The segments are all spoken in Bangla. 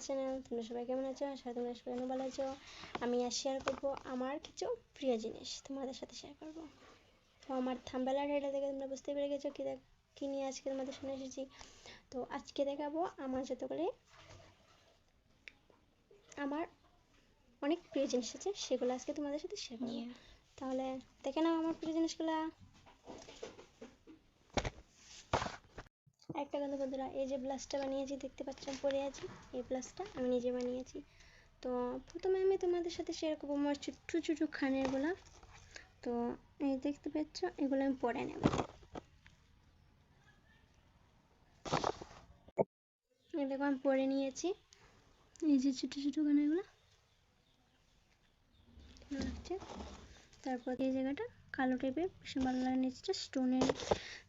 চ্যানেল তোমরা সবাই কেমন আছো? আশা তোমরা সবাই ভালো আছো। আমি আজ শেয়ার করব আমার কিছু প্রিয় জিনিস তোমাদের সাথে শেয়ার করব। তো আমার থাম্বেলা টাইটেল থেকে তোমরা বুঝতে পেরে গেছো কী দেখ কী নিয়ে আজকে তোমাদের শুনে এসেছি। তো আজকে দেখাবো আমার যতগুলি আমার অনেক প্রিয় জিনিস আছে সেগুলো আজকে তোমাদের সাথে শেয়ার করব। তাহলে দেখে নাও আমার প্রিয় জিনিসগুলো। একটা কথা বন্ধুরা? এই যে ব্লাউজটা বানিয়েছি, দেখতে পাচ্ছ পরে আছি। এই ব্লাউজটা আমি নিজে বানিয়েছি। তো প্রথমে আমি তোমাদের সাথে করব আমার ছোট্ট ছোট্ট খানেরগুলো তো এই দেখতে পাচ্ছ, এগুলো আমি পরে নেব। দেখো, আমি পরে নিয়েছি। এই যে ছোটো ছোটো খানেরগুলো তারপর এই জায়গাটা কালো টাইপের ভীষণ ভালো লাগে, নিচটা স্টোনের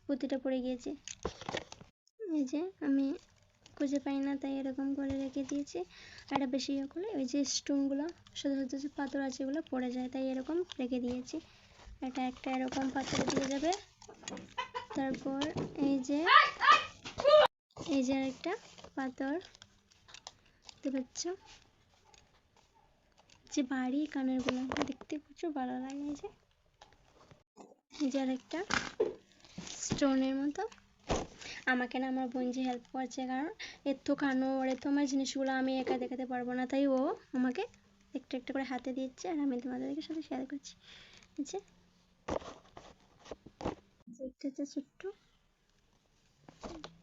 পুঁতিটা পড়ে গিয়েছে। এই যে আমি খুঁজে পাই না, তাই এরকম করে রেখে দিয়েছি। আর বেশি ইয়ে করলে ওই যে স্টোনগুলো সাথে সাথে যে পাথর আছে এগুলো পড়ে যায়, তাই এরকম রেখে দিয়েছি। এটা একটা এরকম পাথর দিয়ে যাবে। তারপর এই যে এই যে একটা পাথর, দেখতে পাচ্ছ? যে বাড়ি কানেরগুলো, দেখতে প্রচুর ভালো লাগে এই যে। এই যে আরেকটা স্টোনের মতো। আমাকে না আমার বোন যে হেল্প করছে কারণ এর তো কানো ওর এত আমার জিনিসগুলো আমি একা দেখাতে পারব না তাই ও আমাকে একটু একটা করে হাতে দিচ্ছে আর আমি তোমাদেরকে সাথে শেয়ার করছি। যে। একটা হচ্ছে ছোট্ট।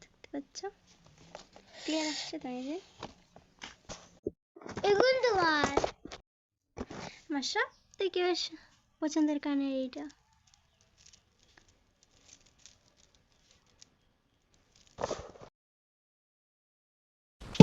দেখতে পাচ্ছ? ক্লিয়ার আসছে তাই যে। আমার সব থেকে বেশ পছন্দের কানের এইটা?